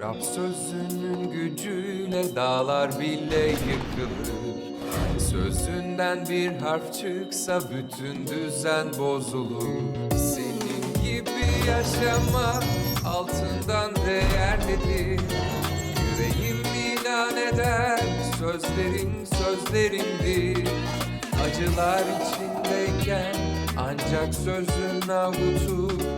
Rab sözünün gücüyle dağlar bile yıkılır. Sözünden bir harf çıksa bütün düzen bozulur. Senin gibi yaşamak altından değerlidir. Yüreğim ilan eder sözlerin sözlerimdir. Acılar içindeyken ancak sözün avutur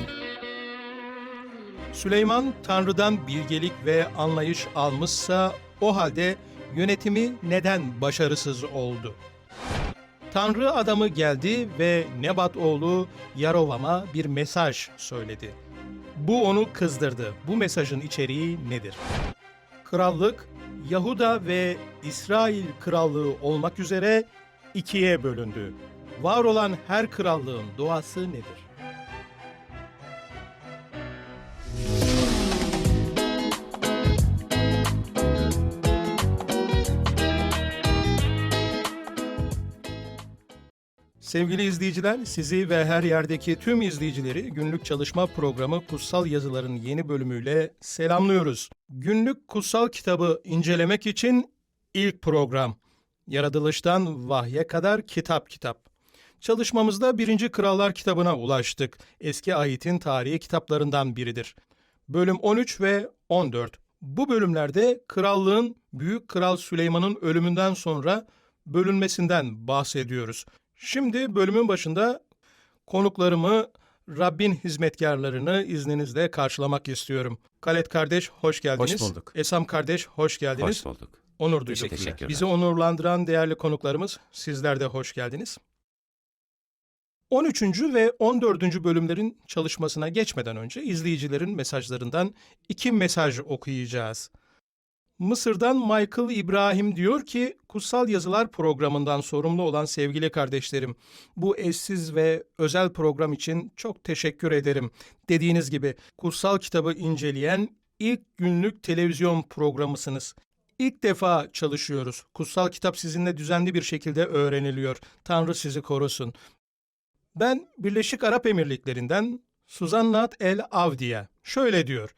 Süleyman Tanrı'dan bilgelik ve anlayış almışsa o halde yönetimi neden başarısız oldu? Tanrı adamı geldi ve Nebat oğlu Yarovam'a bir mesaj söyledi. Bu onu kızdırdı. Bu mesajın içeriği nedir? Krallık Yahuda ve İsrail krallığı olmak üzere ikiye bölündü. Var olan her krallığın doğası nedir? Sevgili izleyiciler, sizi ve her yerdeki tüm izleyicileri günlük çalışma programı Kutsal Yazıların yeni bölümüyle selamlıyoruz. Günlük kutsal kitabı incelemek için ilk program. Yaratılıştan vahye kadar kitap kitap. Çalışmamızda 1. Krallar kitabına ulaştık. Eski ayetin tarihi kitaplarından biridir. Bölüm 13 ve 14. Bu bölümlerde krallığın Büyük Kral Süleyman'ın ölümünden sonra bölünmesinden bahsediyoruz. Şimdi bölümün başında konuklarımı, Rabbin hizmetkarlarını izninizle karşılamak istiyorum. Kalet kardeş hoş geldiniz. Hoş bulduk. Esam kardeş hoş geldiniz. Hoş bulduk. Onur duyduk. Teşekkürler. Bizi onurlandıran değerli konuklarımız sizler de hoş geldiniz. 13. ve 14. bölümlerin çalışmasına geçmeden önce izleyicilerin mesajlarından iki mesaj okuyacağız. Mısır'dan Michael İbrahim diyor ki, Kutsal Yazılar programından sorumlu olan sevgili kardeşlerim, bu eşsiz ve özel program için çok teşekkür ederim. Dediğiniz gibi kutsal kitabı inceleyen ilk günlük televizyon programısınız. İlk defa çalışıyoruz. Kutsal kitap sizinle düzenli bir şekilde öğreniliyor. Tanrı sizi korusun. Ben Birleşik Arap Emirlikleri'nden Suzannat El Avdiye şöyle diyor.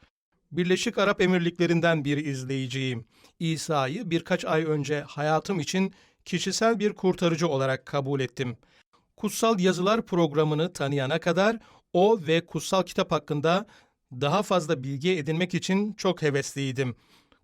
Birleşik Arap Emirlikleri'nden bir izleyiciyim. İsa'yı birkaç ay önce hayatım için kişisel bir kurtarıcı olarak kabul ettim. Kutsal Yazılar programını tanıyana kadar o ve kutsal kitap hakkında daha fazla bilgi edinmek için çok hevesliydim.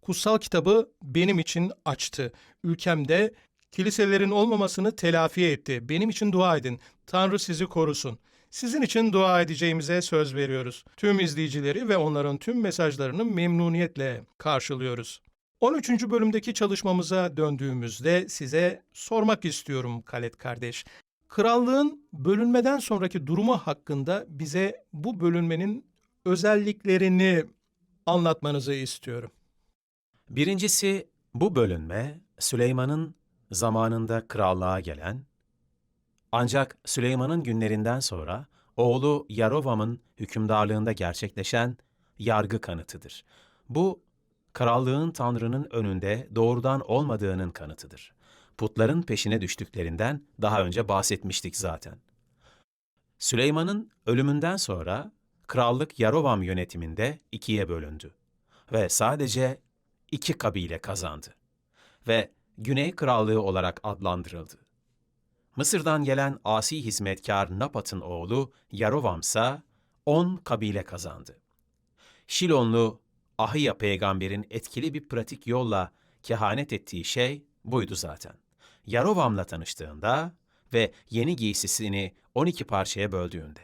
Kutsal kitabı benim için açtı. Ülkemde kiliselerin olmamasını telafi etti. Benim için dua edin. Tanrı sizi korusun. Sizin için dua edeceğimize söz veriyoruz. Tüm izleyicileri ve onların tüm mesajlarını memnuniyetle karşılıyoruz. 13. bölümdeki çalışmamıza döndüğümüzde size sormak istiyorum Kalet kardeş. Krallığın bölünmeden sonraki durumu hakkında bize bu bölünmenin özelliklerini anlatmanızı istiyorum. Birincisi bu bölünme Süleyman'ın zamanında krallığa gelen ancak Süleyman'ın günlerinden sonra oğlu Yarovam'ın hükümdarlığında gerçekleşen yargı kanıtıdır. Bu krallığın Tanrı'nın önünde doğrudan olmadığının kanıtıdır. Putların peşine düştüklerinden daha önce bahsetmiştik zaten. Süleyman'ın ölümünden sonra krallık Yarovam yönetiminde ikiye bölündü ve sadece iki kabile kazandı ve Güney Krallığı olarak adlandırıldı. Mısır'dan gelen asi hizmetkar Napat'ın oğlu Yarovam ise on kabile kazandı. Şilonlu Ahiya peygamberin etkili bir pratik yolla kehanet ettiği şey buydu zaten. Yarovam'la tanıştığında ve yeni giysisini 12 parçaya böldüğünde.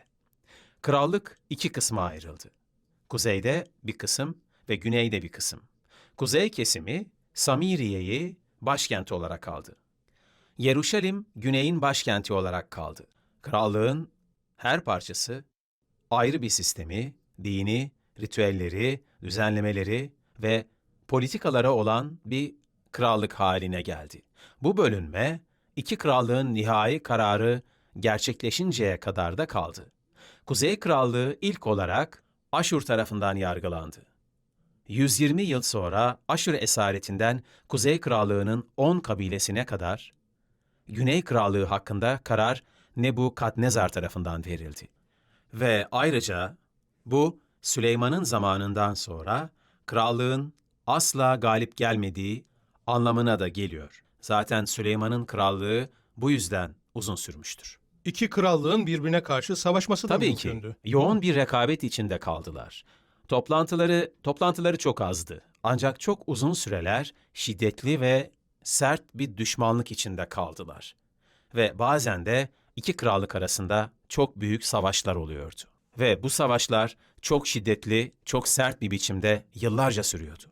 Krallık iki kısma ayrıldı. Kuzeyde bir kısım ve güneyde bir kısım. Kuzey kesimi Samiriye'yi başkent olarak aldı. Yeruşalim güneyin başkenti olarak kaldı. Krallığın her parçası ayrı bir sistemi, dini, ritüelleri, düzenlemeleri ve politikalara olan bir krallık haline geldi. Bu bölünme iki krallığın nihai kararı gerçekleşinceye kadar da kaldı. Kuzey Krallığı ilk olarak Aşur tarafından yargılandı. 120 yıl sonra Aşur esaretinden Kuzey Krallığı'nın 10 kabilesine kadar Güney Krallığı hakkında karar Nebukadnezar tarafından verildi. Ve ayrıca bu Süleyman'ın zamanından sonra krallığın asla galip gelmediği anlamına da geliyor. Zaten Süleyman'ın krallığı bu yüzden uzun sürmüştür. İki krallığın birbirine karşı savaşması da Tabii ki mümkündü. yoğun bir rekabet içinde kaldılar. Toplantıları toplantıları çok azdı. Ancak çok uzun süreler şiddetli ve sert bir düşmanlık içinde kaldılar. Ve bazen de iki krallık arasında çok büyük savaşlar oluyordu. Ve bu savaşlar çok şiddetli, çok sert bir biçimde yıllarca sürüyordu.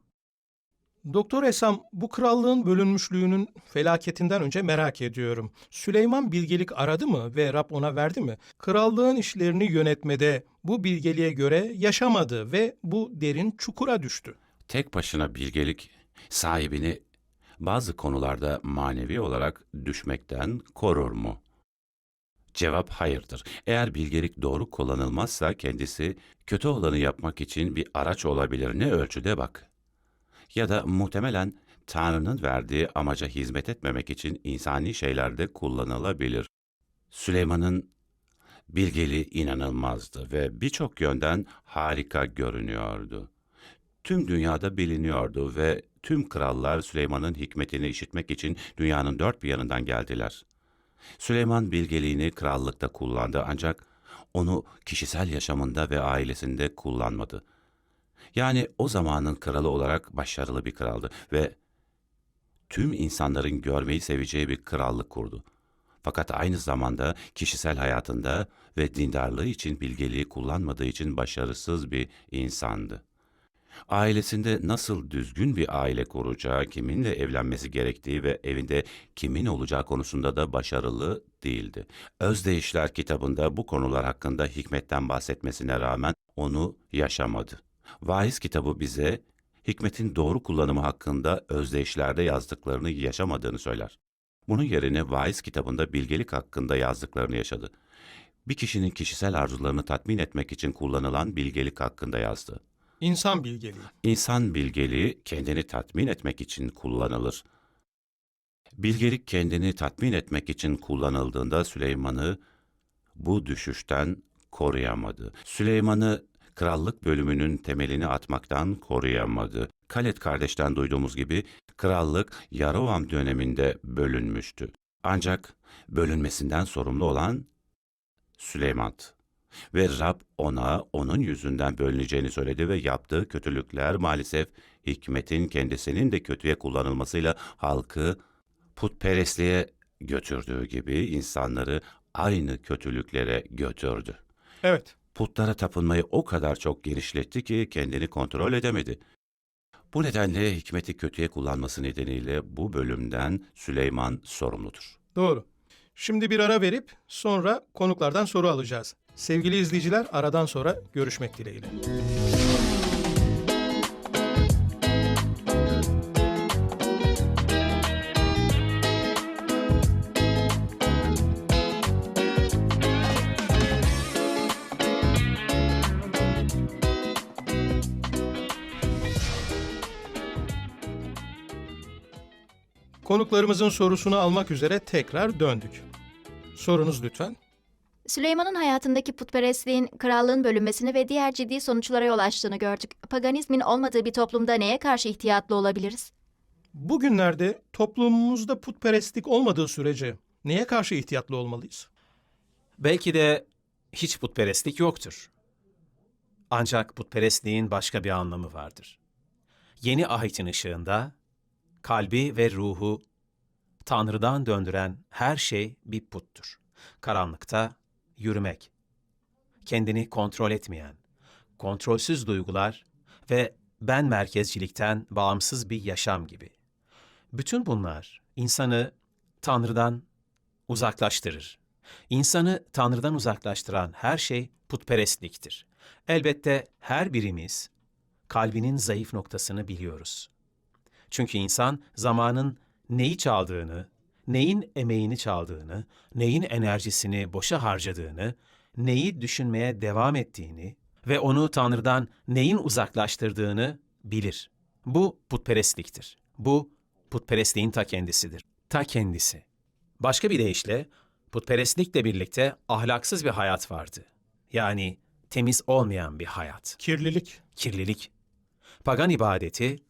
Doktor Esam bu krallığın bölünmüşlüğünün felaketinden önce merak ediyorum. Süleyman bilgelik aradı mı ve Rab ona verdi mi? Krallığın işlerini yönetmede bu bilgeliğe göre yaşamadı ve bu derin çukura düştü. Tek başına bilgelik sahibini bazı konularda manevi olarak düşmekten korur mu? Cevap hayırdır. Eğer bilgelik doğru kullanılmazsa kendisi kötü olanı yapmak için bir araç olabilir. Ne ölçüde bak. Ya da muhtemelen Tanrı'nın verdiği amaca hizmet etmemek için insani şeylerde kullanılabilir. Süleyman'ın bilgeliği inanılmazdı ve birçok yönden harika görünüyordu. Tüm dünyada biliniyordu ve tüm krallar Süleyman'ın hikmetini işitmek için dünyanın dört bir yanından geldiler. Süleyman bilgeliğini krallıkta kullandı ancak onu kişisel yaşamında ve ailesinde kullanmadı. Yani o zamanın kralı olarak başarılı bir kraldı ve tüm insanların görmeyi seveceği bir krallık kurdu. Fakat aynı zamanda kişisel hayatında ve dindarlığı için bilgeliği kullanmadığı için başarısız bir insandı. Ailesinde nasıl düzgün bir aile kuracağı, kiminle evlenmesi gerektiği ve evinde kimin olacağı konusunda da başarılı değildi. Özdeyişler kitabında bu konular hakkında hikmetten bahsetmesine rağmen onu yaşamadı. Vaiz kitabı bize hikmetin doğru kullanımı hakkında özdeyişlerde yazdıklarını yaşamadığını söyler. Bunun yerine Vaiz kitabında bilgelik hakkında yazdıklarını yaşadı. Bir kişinin kişisel arzularını tatmin etmek için kullanılan bilgelik hakkında yazdı. İnsan bilgeliği. İnsan bilgeliği kendini tatmin etmek için kullanılır. Bilgelik kendini tatmin etmek için kullanıldığında Süleyman'ı bu düşüşten koruyamadı. Süleyman'ı krallık bölümünün temelini atmaktan koruyamadı. Kalet kardeşten duyduğumuz gibi krallık Yarovam döneminde bölünmüştü. Ancak bölünmesinden sorumlu olan Süleyman'dı. Ve Rab ona onun yüzünden bölüneceğini söyledi ve yaptığı kötülükler maalesef hikmetin kendisinin de kötüye kullanılmasıyla halkı putperestliğe götürdüğü gibi insanları aynı kötülüklere götürdü. Evet. Putlara tapınmayı o kadar çok genişletti ki kendini kontrol edemedi. Bu nedenle hikmeti kötüye kullanması nedeniyle bu bölümden Süleyman sorumludur. Doğru. Şimdi bir ara verip sonra konuklardan soru alacağız. Sevgili izleyiciler aradan sonra görüşmek dileğiyle. Konuklarımızın sorusunu almak üzere tekrar döndük. Sorunuz lütfen. Süleyman'ın hayatındaki putperestliğin krallığın bölünmesine ve diğer ciddi sonuçlara yol açtığını gördük. Paganizmin olmadığı bir toplumda neye karşı ihtiyatlı olabiliriz? Bugünlerde toplumumuzda putperestlik olmadığı sürece neye karşı ihtiyatlı olmalıyız? Belki de hiç putperestlik yoktur. Ancak putperestliğin başka bir anlamı vardır. Yeni ahitin ışığında kalbi ve ruhu Tanrı'dan döndüren her şey bir puttur. Karanlıkta yürümek, kendini kontrol etmeyen, kontrolsüz duygular ve ben merkezcilikten bağımsız bir yaşam gibi. Bütün bunlar insanı Tanrı'dan uzaklaştırır. İnsanı Tanrı'dan uzaklaştıran her şey putperestliktir. Elbette her birimiz kalbinin zayıf noktasını biliyoruz. Çünkü insan zamanın neyi çaldığını, neyin emeğini çaldığını, neyin enerjisini boşa harcadığını, neyi düşünmeye devam ettiğini ve onu Tanrı'dan neyin uzaklaştırdığını bilir. Bu putperestliktir. Bu putperestliğin ta kendisidir. Ta kendisi. Başka bir deyişle putperestlikle birlikte ahlaksız bir hayat vardı. Yani temiz olmayan bir hayat Kirlilik. kirlilik. Pagan ibadeti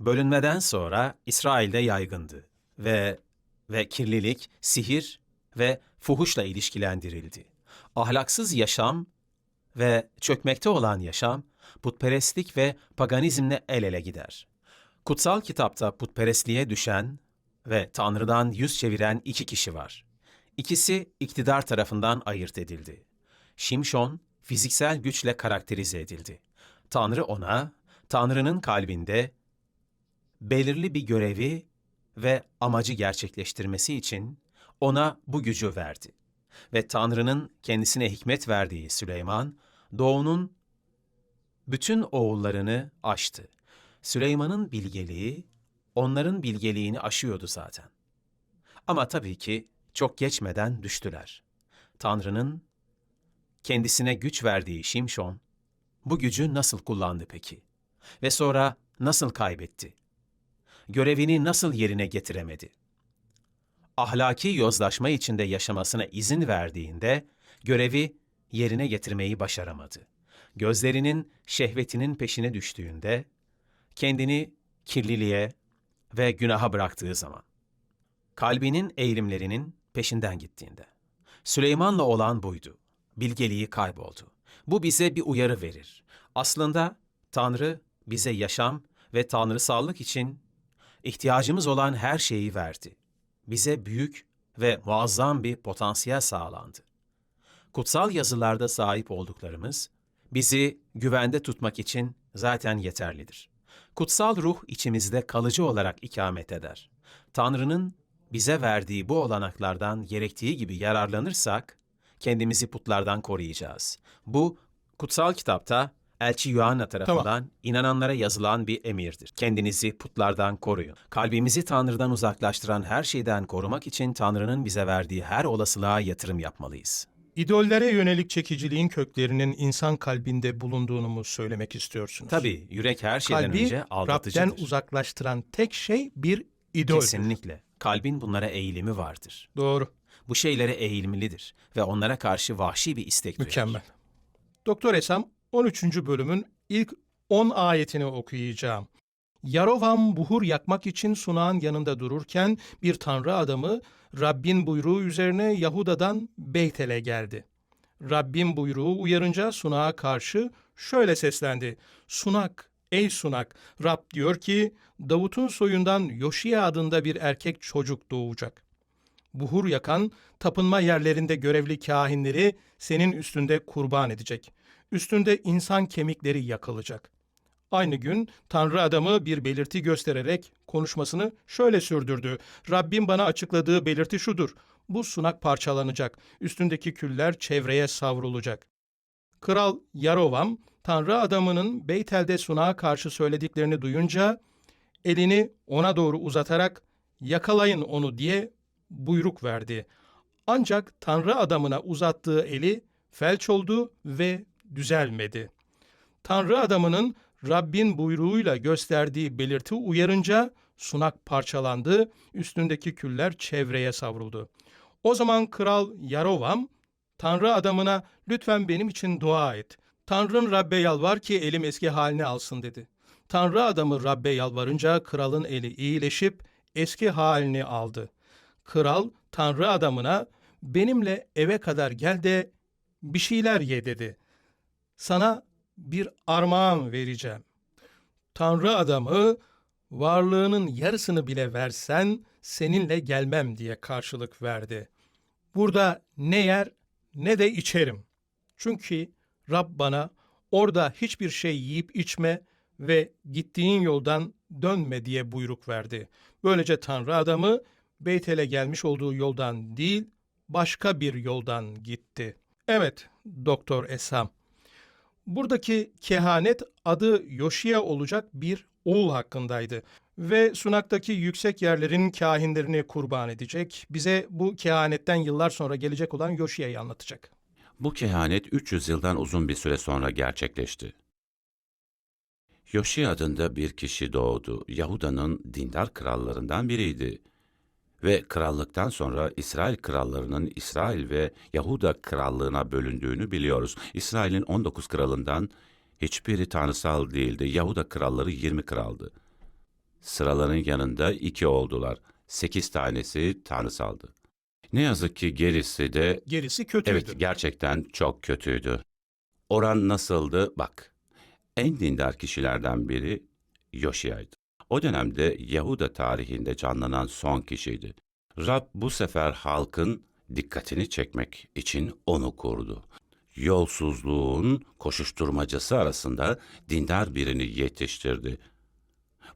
bölünmeden sonra İsrail'de yaygındı ve ve kirlilik, sihir ve fuhuşla ilişkilendirildi. Ahlaksız yaşam ve çökmekte olan yaşam putperestlik ve paganizmle el ele gider. Kutsal kitapta putperestliğe düşen ve Tanrı'dan yüz çeviren iki kişi var. İkisi iktidar tarafından ayırt edildi. Şimşon fiziksel güçle karakterize edildi. Tanrı ona, Tanrı'nın kalbinde belirli bir görevi ve amacı gerçekleştirmesi için ona bu gücü verdi. Ve Tanrı'nın kendisine hikmet verdiği Süleyman, doğunun bütün oğullarını aştı. Süleyman'ın bilgeliği, onların bilgeliğini aşıyordu zaten. Ama tabii ki çok geçmeden düştüler. Tanrı'nın kendisine güç verdiği Şimşon, bu gücü nasıl kullandı peki? Ve sonra nasıl kaybetti? Görevini nasıl yerine getiremedi? Ahlaki yozlaşma içinde yaşamasına izin verdiğinde görevi yerine getirmeyi başaramadı. Gözlerinin şehvetinin peşine düştüğünde kendini kirliliğe ve günaha bıraktığı zaman kalbinin eğilimlerinin peşinden gittiğinde. Süleyman'la olan buydu. Bilgeliği kayboldu. Bu bize bir uyarı verir. Aslında Tanrı bize yaşam ve tanrısallık için ihtiyacımız olan her şeyi verdi. Bize büyük ve muazzam bir potansiyel sağlandı. Kutsal yazılarda sahip olduklarımız bizi güvende tutmak için zaten yeterlidir. Kutsal ruh içimizde kalıcı olarak ikamet eder. Tanrı'nın bize verdiği bu olanaklardan gerektiği gibi yararlanırsak, kendimizi putlardan koruyacağız. Bu, kutsal kitapta Elçi Yuhanna tarafından inananlara yazılan bir emirdir. Kendinizi putlardan koruyun. Kalbimizi Tanrı'dan uzaklaştıran her şeyden korumak için Tanrı'nın bize verdiği her olasılığa yatırım yapmalıyız. İdollere yönelik çekiciliğin köklerinin insan kalbinde bulunduğunu mu söylemek istiyorsunuz? Tabii yürek her şeyden Kalbi önce aldatıcıdır. Rab'den uzaklaştıran tek şey bir idol. Kesinlikle. Kalbin bunlara eğilimi vardır. Doğru. Bu şeylere eğilmelidir ve onlara karşı vahşi bir istek duyar. Mükemmel. Doktor Esam 13. bölümün ilk 10 ayetini okuyacağım. Yarovam buhur yakmak için sunağın yanında dururken bir tanrı adamı Rabbin buyruğu üzerine Yahuda'dan Beytel'e geldi. Rabbin buyruğu uyarınca sunağa karşı şöyle seslendi. Sunak, ey sunak, Rab diyor ki Davut'un soyundan Yoşiya adında bir erkek çocuk doğacak. Buhur yakan tapınma yerlerinde görevli kahinleri senin üstünde kurban edecek. Üstünde insan kemikleri yakılacak. Aynı gün Tanrı adamı bir belirti göstererek konuşmasını şöyle sürdürdü. Rabbim bana açıkladığı belirti şudur. Bu sunak parçalanacak. Üstündeki küller çevreye savrulacak. Kral Yarovam, Tanrı adamının Beytel'de sunağa karşı söylediklerini duyunca elini ona doğru uzatarak yakalayın onu diye buyruk verdi. Ancak Tanrı adamına uzattığı eli felç oldu ve düzelmedi. Tanrı adamının Rabbin buyruğuyla gösterdiği belirti uyarınca sunak parçalandı, üstündeki küller çevreye savruldu. O zaman kral Yarovam, Tanrı adamına lütfen benim için dua et. Tanrın Rabbe yalvar ki elim eski haline alsın dedi. Tanrı adamı Rabbe yalvarınca kralın eli iyileşip eski halini aldı. Kral Tanrı adamına benimle eve kadar gel de bir şeyler ye dedi. Sana bir armağan vereceğim. Tanrı adamı varlığının yarısını bile versen seninle gelmem diye karşılık verdi. Burada ne yer ne de içerim. Çünkü Rab bana orada hiçbir şey yiyip içme ve gittiğin yoldan dönme diye buyruk verdi. Böylece Tanrı adamı Beytel'e gelmiş olduğu yoldan değil, başka bir yoldan gitti. Evet, Doktor Esam. Buradaki kehanet adı Yoşiya olacak bir oğul hakkındaydı. ve sunaktaki yüksek yerlerin kahinlerini kurban edecek. Bize bu kehanetten yıllar sonra gelecek olan Yoşia'yı anlatacak. Bu kehanet 300 yıldan uzun bir süre sonra gerçekleşti. Yoshi adında bir kişi doğdu. Yahuda'nın dindar krallarından biriydi. Ve krallıktan sonra İsrail krallarının İsrail ve Yahuda krallığına bölündüğünü biliyoruz. İsrail'in 19 kralından hiçbiri tanrısal değildi. Yahuda kralları 20 kraldı. Sıraların yanında iki oldular. 8 tanesi tanrısaldı. Ne yazık ki gerisi de Gerisi kötüydü. Evet, gerçekten çok kötüydü. Oran nasıldı? Bak, en dindar kişilerden biri Yoşia'ydı. O dönemde Yahuda tarihinde canlanan son kişiydi. Rab bu sefer halkın dikkatini çekmek için onu kurdu. Yolsuzluğun koşuşturmacası arasında dindar birini yetiştirdi.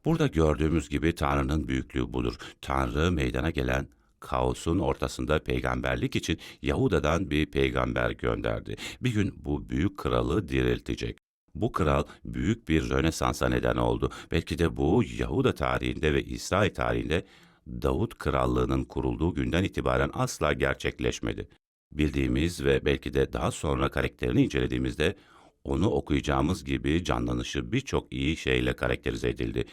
Burada gördüğümüz gibi Tanrı'nın büyüklüğü budur. Tanrı meydana gelen kaosun ortasında peygamberlik için Yahuda'dan bir peygamber gönderdi. Bir gün bu büyük kralı diriltecek. Bu kral büyük bir rönesansa neden oldu. Belki de bu Yahuda tarihinde ve İsrail tarihinde Davut krallığının kurulduğu günden itibaren asla gerçekleşmedi. Bildiğimiz ve belki de daha sonra karakterini incelediğimizde onu okuyacağımız gibi canlanışı birçok iyi şeyle karakterize edildi.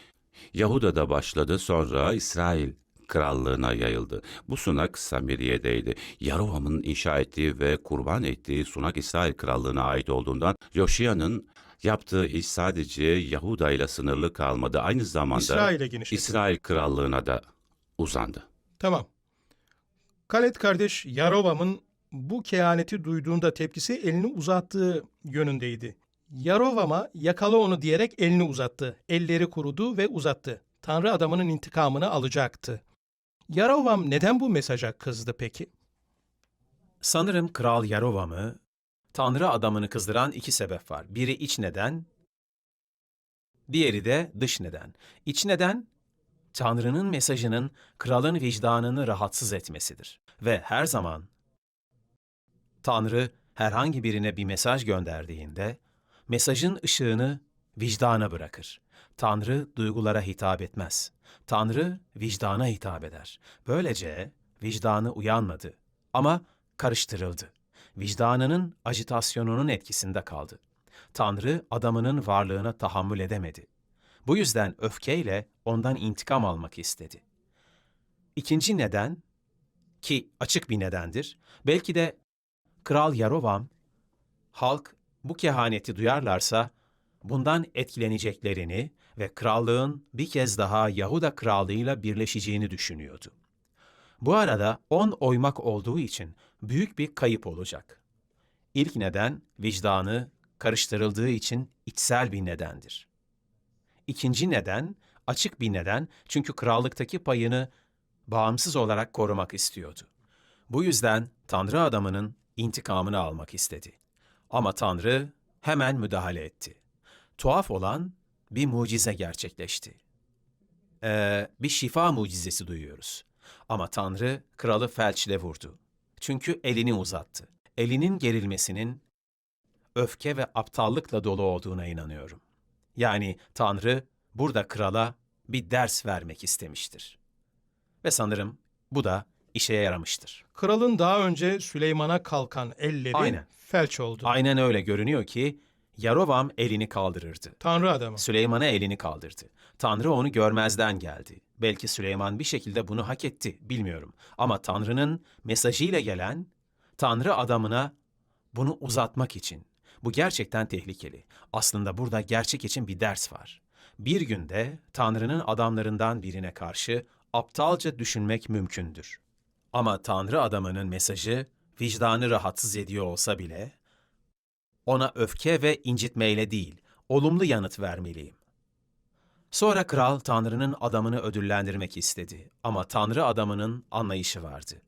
Yahuda'da başladı sonra İsrail krallığına yayıldı. Bu sunak Samiriye'deydi. Yarovam'ın inşa ettiği ve kurban ettiği sunak İsrail krallığına ait olduğundan Yoşiya'nın yaptığı iş sadece Yahuda ile sınırlı kalmadı. Aynı zamanda İsrail'e genişletti. İsrail krallığına da uzandı. Tamam. Kalet kardeş Yarovam'ın bu kehaneti duyduğunda tepkisi elini uzattığı yönündeydi. Yarovam'a yakala onu diyerek elini uzattı. Elleri kurudu ve uzattı. Tanrı adamının intikamını alacaktı. Yarovam neden bu mesaja kızdı peki? Sanırım Kral Yarovam'ı Tanrı adamını kızdıran iki sebep var. Biri iç neden, diğeri de dış neden. İç neden, Tanrı'nın mesajının kralın vicdanını rahatsız etmesidir. Ve her zaman Tanrı herhangi birine bir mesaj gönderdiğinde, mesajın ışığını vicdana bırakır. Tanrı duygulara hitap etmez. Tanrı vicdana hitap eder. Böylece vicdanı uyanmadı ama karıştırıldı. Vicdanının ajitasyonunun etkisinde kaldı. Tanrı adamının varlığına tahammül edemedi. Bu yüzden öfkeyle ondan intikam almak istedi. İkinci neden ki açık bir nedendir. Belki de Kral Yarovam halk bu kehaneti duyarlarsa bundan etkileneceklerini ve krallığın bir kez daha Yahuda krallığıyla birleşeceğini düşünüyordu. Bu arada on oymak olduğu için büyük bir kayıp olacak. İlk neden vicdanı karıştırıldığı için içsel bir nedendir. İkinci neden açık bir neden çünkü krallıktaki payını bağımsız olarak korumak istiyordu. Bu yüzden Tanrı adamının intikamını almak istedi. Ama Tanrı hemen müdahale etti. Tuhaf olan bir mucize gerçekleşti. Ee, bir şifa mucizesi duyuyoruz. Ama Tanrı kralı felçle vurdu. Çünkü elini uzattı. Elinin gerilmesinin öfke ve aptallıkla dolu olduğuna inanıyorum. Yani Tanrı burada krala bir ders vermek istemiştir. Ve sanırım bu da işe yaramıştır. Kralın daha önce Süleyman'a kalkan elleri Aynen. felç oldu. Aynen öyle görünüyor ki Yarovam elini kaldırırdı. Tanrı adamı. Süleyman'a elini kaldırdı. Tanrı onu görmezden geldi. Belki Süleyman bir şekilde bunu hak etti, bilmiyorum. Ama Tanrı'nın mesajıyla gelen Tanrı adamına bunu uzatmak için. Bu gerçekten tehlikeli. Aslında burada gerçek için bir ders var. Bir günde Tanrı'nın adamlarından birine karşı aptalca düşünmek mümkündür. Ama Tanrı adamının mesajı vicdanı rahatsız ediyor olsa bile ona öfke ve incitmeyle değil, olumlu yanıt vermeliyim. Sonra kral Tanrı'nın adamını ödüllendirmek istedi ama Tanrı adamının anlayışı vardı.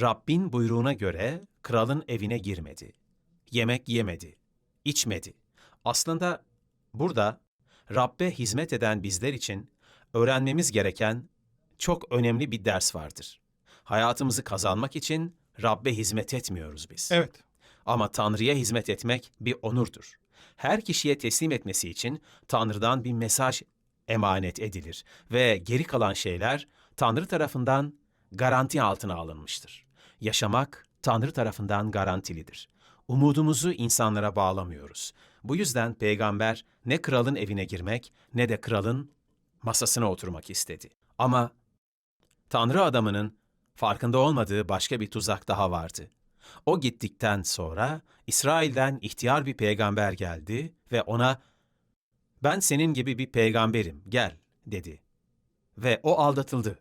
Rabbin buyruğuna göre kralın evine girmedi. Yemek yemedi, içmedi. Aslında burada Rabbe hizmet eden bizler için öğrenmemiz gereken çok önemli bir ders vardır. Hayatımızı kazanmak için Rabbe hizmet etmiyoruz biz. Evet. Ama Tanrı'ya hizmet etmek bir onurdur. Her kişiye teslim etmesi için Tanrı'dan bir mesaj emanet edilir ve geri kalan şeyler Tanrı tarafından garanti altına alınmıştır. Yaşamak Tanrı tarafından garantilidir. Umudumuzu insanlara bağlamıyoruz. Bu yüzden peygamber ne kralın evine girmek ne de kralın masasına oturmak istedi. Ama Tanrı adamının farkında olmadığı başka bir tuzak daha vardı. O gittikten sonra İsrail'den ihtiyar bir peygamber geldi ve ona "Ben senin gibi bir peygamberim, gel." dedi. Ve o aldatıldı.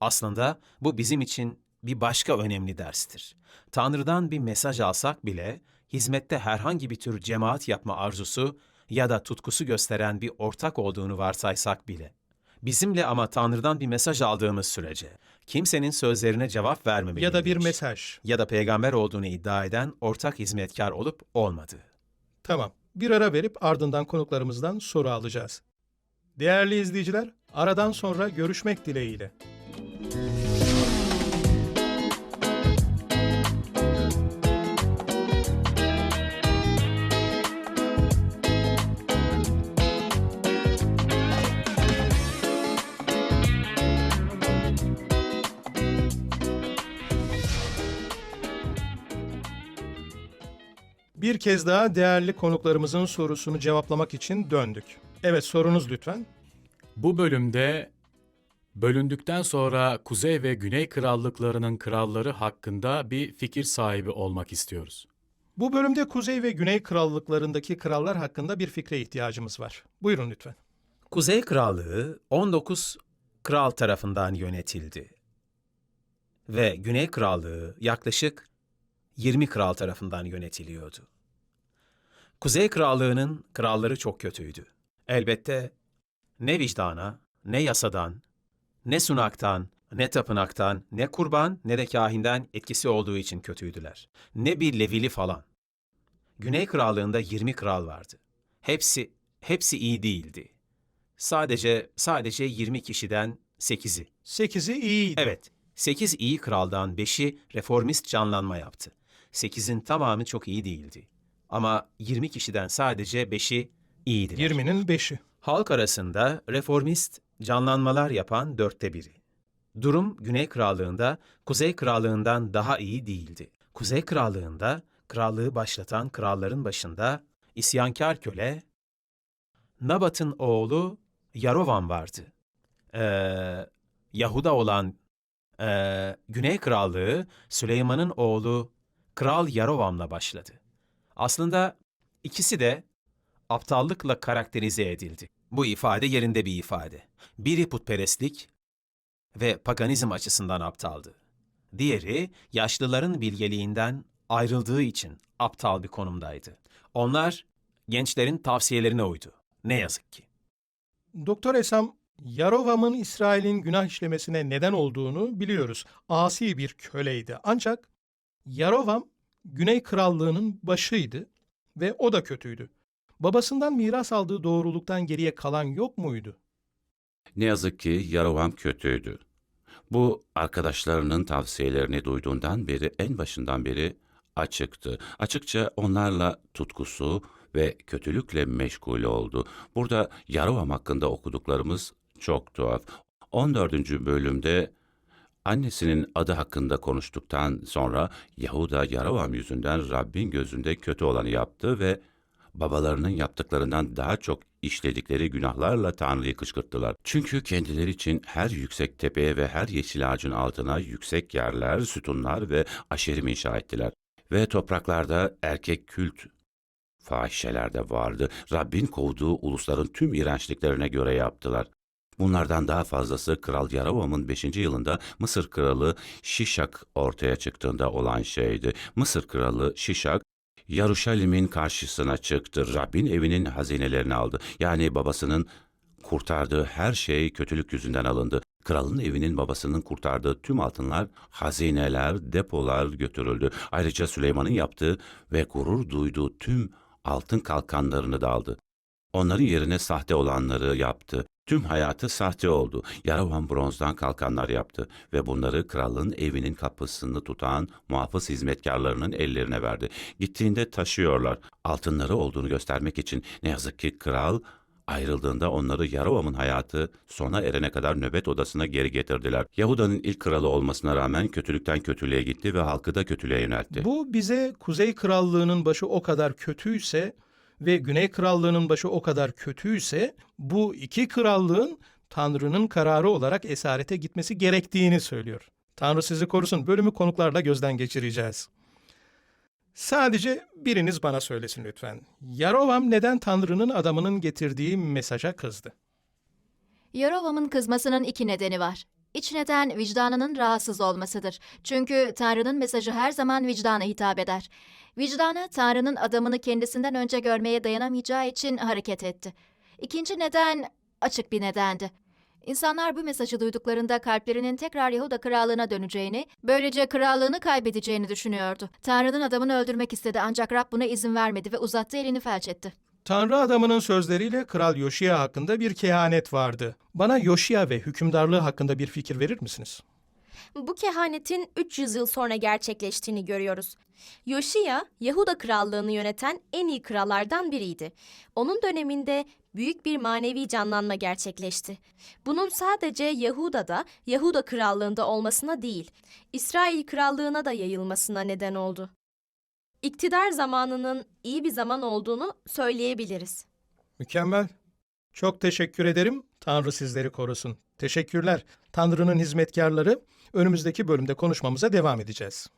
Aslında bu bizim için bir başka önemli derstir. Tanrı'dan bir mesaj alsak bile hizmette herhangi bir tür cemaat yapma arzusu ya da tutkusu gösteren bir ortak olduğunu varsaysak bile bizimle ama Tanrı'dan bir mesaj aldığımız sürece kimsenin sözlerine cevap vermemeliyiz. Ya da bir mesaj. ya da peygamber olduğunu iddia eden ortak hizmetkar olup olmadığı. Tamam. Bir ara verip ardından konuklarımızdan soru alacağız. Değerli izleyiciler, aradan sonra görüşmek dileğiyle. Bir kez daha değerli konuklarımızın sorusunu cevaplamak için döndük. Evet sorunuz lütfen. Bu bölümde bölündükten sonra Kuzey ve Güney krallıklarının kralları hakkında bir fikir sahibi olmak istiyoruz. Bu bölümde Kuzey ve Güney krallıklarındaki krallar hakkında bir fikre ihtiyacımız var. Buyurun lütfen. Kuzey Krallığı 19 kral tarafından yönetildi. Ve Güney Krallığı yaklaşık 20 kral tarafından yönetiliyordu. Kuzey Krallığı'nın kralları çok kötüydü. Elbette ne vicdana, ne yasadan, ne sunaktan, ne tapınaktan, ne kurban ne de kahinden etkisi olduğu için kötüydüler. Ne bir levili falan. Güney Krallığı'nda 20 kral vardı. Hepsi, hepsi iyi değildi. Sadece, sadece 20 kişiden 8'i. Sekizi iyiydi. Evet, 8 iyi kraldan 5'i reformist canlanma yaptı. 8'in tamamı çok iyi değildi. Ama 20 kişiden sadece 5'i iyiydiler. 20'nin 5'i. Halk arasında reformist canlanmalar yapan dörtte biri. Durum Güney Krallığı'nda Kuzey Krallığı'ndan daha iyi değildi. Kuzey Krallığı'nda krallığı başlatan kralların başında isyankar köle Nabat'ın oğlu Yarovam vardı. Ee, Yahuda olan ee, Güney Krallığı Süleyman'ın oğlu Kral Yarovam'la başladı. Aslında ikisi de aptallıkla karakterize edildi. Bu ifade yerinde bir ifade. Biri putperestlik ve paganizm açısından aptaldı. Diğeri yaşlıların bilgeliğinden ayrıldığı için aptal bir konumdaydı. Onlar gençlerin tavsiyelerine uydu. Ne yazık ki. Doktor Esam, Yarovam'ın İsrail'in günah işlemesine neden olduğunu biliyoruz. Asi bir köleydi. Ancak Yarovam Güney Krallığı'nın başıydı ve o da kötüydü. Babasından miras aldığı doğruluktan geriye kalan yok muydu? Ne yazık ki Yarovam kötüydü. Bu arkadaşlarının tavsiyelerini duyduğundan beri en başından beri açıktı. Açıkça onlarla tutkusu ve kötülükle meşgul oldu. Burada Yarovam hakkında okuduklarımız çok tuhaf. 14. bölümde annesinin adı hakkında konuştuktan sonra Yahuda Yarovam yüzünden Rabbin gözünde kötü olanı yaptı ve babalarının yaptıklarından daha çok işledikleri günahlarla Tanrı'yı kışkırttılar. Çünkü kendileri için her yüksek tepeye ve her yeşil ağacın altına yüksek yerler, sütunlar ve aşerim inşa ettiler. Ve topraklarda erkek kült fahişeler de vardı. Rabbin kovduğu ulusların tüm iğrençliklerine göre yaptılar. Bunlardan daha fazlası Kral Yarovam'ın 5. yılında Mısır Kralı Şişak ortaya çıktığında olan şeydi. Mısır Kralı Şişak, Yaruşalim'in karşısına çıktı. Rabbin evinin hazinelerini aldı. Yani babasının kurtardığı her şey kötülük yüzünden alındı. Kralın evinin babasının kurtardığı tüm altınlar, hazineler, depolar götürüldü. Ayrıca Süleyman'ın yaptığı ve gurur duyduğu tüm altın kalkanlarını da aldı. Onların yerine sahte olanları yaptı. Tüm hayatı sahte oldu. Yaravan bronzdan kalkanlar yaptı ve bunları kralın evinin kapısını tutan muhafız hizmetkarlarının ellerine verdi. Gittiğinde taşıyorlar. Altınları olduğunu göstermek için ne yazık ki kral Ayrıldığında onları Yarovam'ın hayatı sona erene kadar nöbet odasına geri getirdiler. Yahuda'nın ilk kralı olmasına rağmen kötülükten kötülüğe gitti ve halkı da kötülüğe yöneltti. Bu bize Kuzey Krallığı'nın başı o kadar kötüyse ve Güney Krallığı'nın başı o kadar kötüyse bu iki krallığın Tanrı'nın kararı olarak esarete gitmesi gerektiğini söylüyor. Tanrı sizi korusun. Bölümü konuklarla gözden geçireceğiz. Sadece biriniz bana söylesin lütfen. Yarovam neden Tanrı'nın adamının getirdiği mesaja kızdı? Yarovam'ın kızmasının iki nedeni var. İç neden vicdanının rahatsız olmasıdır. Çünkü Tanrı'nın mesajı her zaman vicdana hitap eder. Vicdanı Tanrı'nın adamını kendisinden önce görmeye dayanamayacağı için hareket etti. İkinci neden açık bir nedendi. İnsanlar bu mesajı duyduklarında kalplerinin tekrar Yahuda krallığına döneceğini, böylece krallığını kaybedeceğini düşünüyordu. Tanrı'nın adamını öldürmek istedi ancak Rab buna izin vermedi ve uzattığı elini felç etti. Tanrı adamının sözleriyle Kral Yoşiya hakkında bir kehanet vardı. Bana Yoşiya ve hükümdarlığı hakkında bir fikir verir misiniz? Bu kehanetin 300 yıl sonra gerçekleştiğini görüyoruz. Yoşiya, Yahuda krallığını yöneten en iyi krallardan biriydi. Onun döneminde büyük bir manevi canlanma gerçekleşti. Bunun sadece Yahuda'da, Yahuda krallığında olmasına değil, İsrail krallığına da yayılmasına neden oldu. İktidar zamanının iyi bir zaman olduğunu söyleyebiliriz. Mükemmel. Çok teşekkür ederim. Tanrı sizleri korusun. Teşekkürler. Tanrı'nın hizmetkarları önümüzdeki bölümde konuşmamıza devam edeceğiz.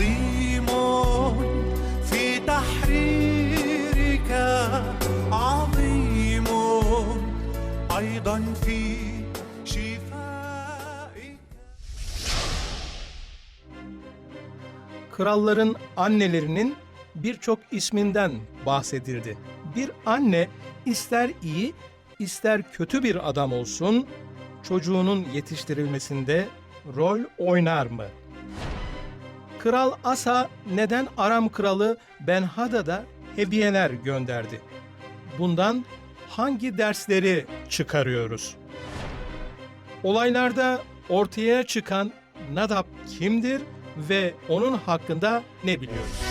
عظيم في تحريرك عظيم أيضا في شفائك Kralların annelerinin birçok isminden bahsedildi. Bir anne ister iyi, ister kötü bir adam olsun, çocuğunun yetiştirilmesinde rol oynar mı? Kral Asa neden Aram kralı Benhadad'a hediyeler gönderdi? Bundan hangi dersleri çıkarıyoruz? Olaylarda ortaya çıkan Nadab kimdir ve onun hakkında ne biliyoruz?